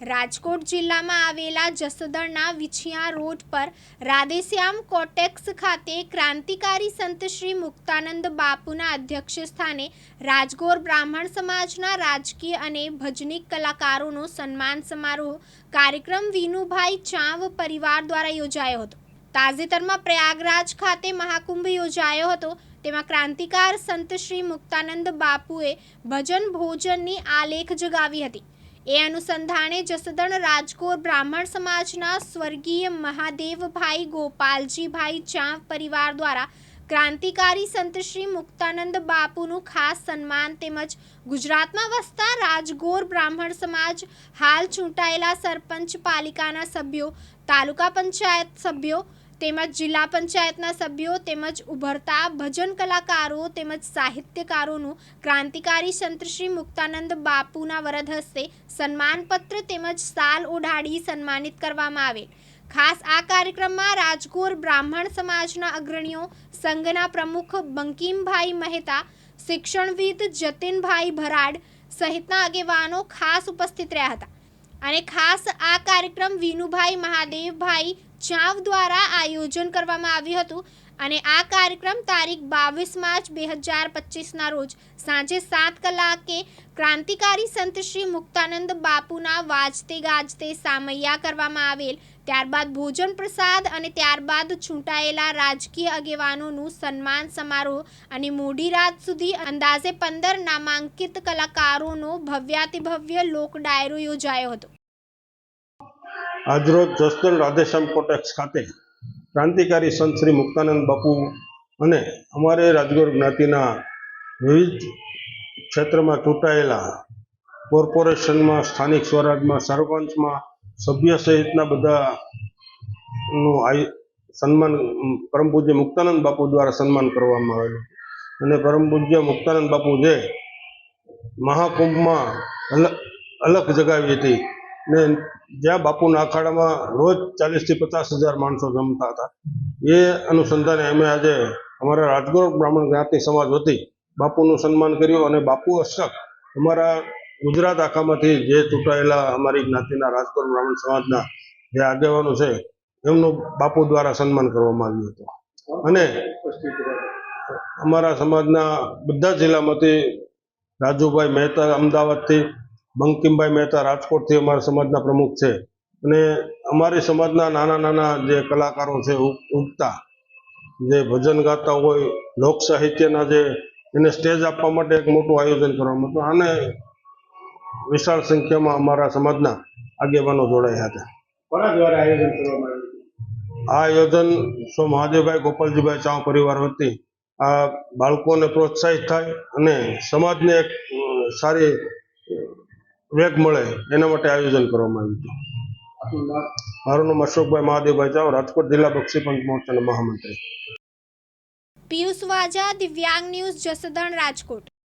રાજકોટ જિલ્લામાં આવેલા જસદણના વિછિયા રોડ પર રાધેશ્યામ કોટેક્સ ખાતે ક્રાંતિકારી સંત શ્રી મુક્તાનંદ બાપુના અધ્યક્ષ સ્થાને રાજગોર બ્રાહ્મણ સમાજના રાજકીય અને ભજનિક કલાકારોનો સન્માન સમારોહ કાર્યક્રમ વિનુભાઈ ચાંવ પરિવાર દ્વારા યોજાયો હતો. તાજેતરમાં પ્રયાગરાજ ખાતે મહાકુંભ યોજાયો હતો. તેમાં ક્રાંતિકાર સંત શ્રી મુક્તાનંદ બાપુએ ભજન ભોજનની આલેખ જગાવી હતી. એ અનુસંધાને જસદણ રાજકોર બ્રાહ્મણ સમાજના સ્વર્ગીય મહાદેવભાઈ ગોપાલજીભાઈ ચાંપ પરિવાર દ્વારા ક્રાંતિકારી સંત શ્રી મુક્તાનંદ બાપુનું ખાસ સન્માન તેમજ ગુજરાતમાં વસતા રાજગોર બ્રાહ્મણ સમાજ હાલ ચૂંટાયેલા સરપંચ પાલિકાના સભ્યો, તાલુકા પંચાયત સભ્યો તેમજ જિલ્લા પંચાયતના સભ્યો તેમજ ઉભરતા ભજન કલાકારો તેમજ સાહિત્યકારોનું ક્રાંતિકારી સંત મુક્તાનંદ બાપુના વરદ હસ્તે સન્માનપત્ર તેમજ સાલ ઓઢાડી સન્માનિત કરવામાં આવેલ. ખાસ આ કાર્યક્રમમાં રાજગોર બ્રાહ્મણ સમાજના અગ્રણીઓ, સંઘના પ્રમુખ બંકિમભાઈ મહેતા, શિક્ષણવિદ જતીનભાઈ ભરાડ સહિતના આગેવાનો ખાસ ઉપસ્થિત રહ્યા હતા. અને ખાસ આ કાર્યક્રમ વિનુભાઈ મહાદેવભાઈ ચાવ દ્વારા આયોજન કરવામાં આવ્યું હતું અને આ કાર્યક્રમ તારીખ બાવીસ માર્ચ બે હજાર પચીસના રોજ સાંજે સાત કલાકે ક્રાંતિકારી સંત શ્રી મુક્તાનંદ બાપુના વાજતે ગાજતે સામૈયા કરવામાં આવેલ. ત્યારબાદ ભોજન પ્રસાદ અને ત્યારબાદ છૂટાયેલા રાજકીય આગેવાનોનું સન્માન સમારોહ અને મોડી રાત સુધી અંદાજે પંદર નામાંકિત કલાકારોનો ભવ્યાતિભવ્ય લોક ડાયરો યોજાયો હતો. આજરોજ જસદણ રાધેશ્યામ કોટેક્સ ખાતે ક્રાંતિકારી સંત શ્રી મુક્તાનંદ બાપુ અને અમારે રાજગોર જ્ઞાતિના વિવિધ ક્ષેત્રમાં ચૂંટાયેલા કોર્પોરેશનમાં, સ્થાનિક સ્વરાજમાં, સરપંચમાં, સભ્ય સહિતના બધાનું આય સન્માન પરમ પૂજ્ય મુક્તાનંદ બાપુ દ્વારા સન્માન કરવામાં આવેલું અને પરમ પૂજ્ય મુક્તાનંદ બાપુ જે મહાકુંભમાં અલગ અલગ જગાવી હતી. ને જ્યાં બાપુના અખાડામાં રોજ ચાલીસથી પચાસ હજાર માણસો જમતા હતા. એ અનુસંધાને અમે આજે અમારા રાજગોર બ્રાહ્મણ જ્ઞાતિ સમાજ વતી બાપુનું સન્માન કર્યું અને બાપુ અશક અમારા ગુજરાત આખામાંથી જે ચૂંટાયેલા અમારી જ્ઞાતિના રાજગોર બ્રાહ્મણ સમાજના જે આગેવાનો છે, એમનું બાપુ દ્વારા સન્માન કરવામાં આવ્યું હતું. અને અમારા સમાજના બધા જિલ્લામાંથી રાજુભાઈ મહેતા અમદાવાદથી બંકિમભાઈ મહેતા રાજકોટથી અમારા સમાજના પ્રમુખ છે. અને અમારી સમાજના નાના નાના જે કલાકારો છે ઉગ- ઉગતા જે ભજન ગાતા હોય લોક સાહિત્યના જે એને સ્ટેજ આપવા માટે એક મોટું આયોજન કરવામાં હતું અને વિશાળ સંખ્યામાં અમારા સમાજના આગેવાનો જોડાયા હતા. કોના દ્વારા આયોજન કરવામાં આ આયોજન સ્વ મહાદેવભાઈ ગોપાલજીભાઈ ચાવ પરિવાર વતી આ બાળકોને પ્રોત્સાહિત થાય અને સમાજને એક સારી વેગ મળે, એના માટે આયોજન કરવામાં આવ્યું હતું. મારું નામ અશોકભાઈ મહાદેવભાઈ ચાવ રાજકોટ જિલ્લા બક્ષી પંચ મોરચાના મહામંત્રી. પિયુષ વાજા, દિવ્યાંગ ન્યૂઝ, જસદણ, રાજકોટ.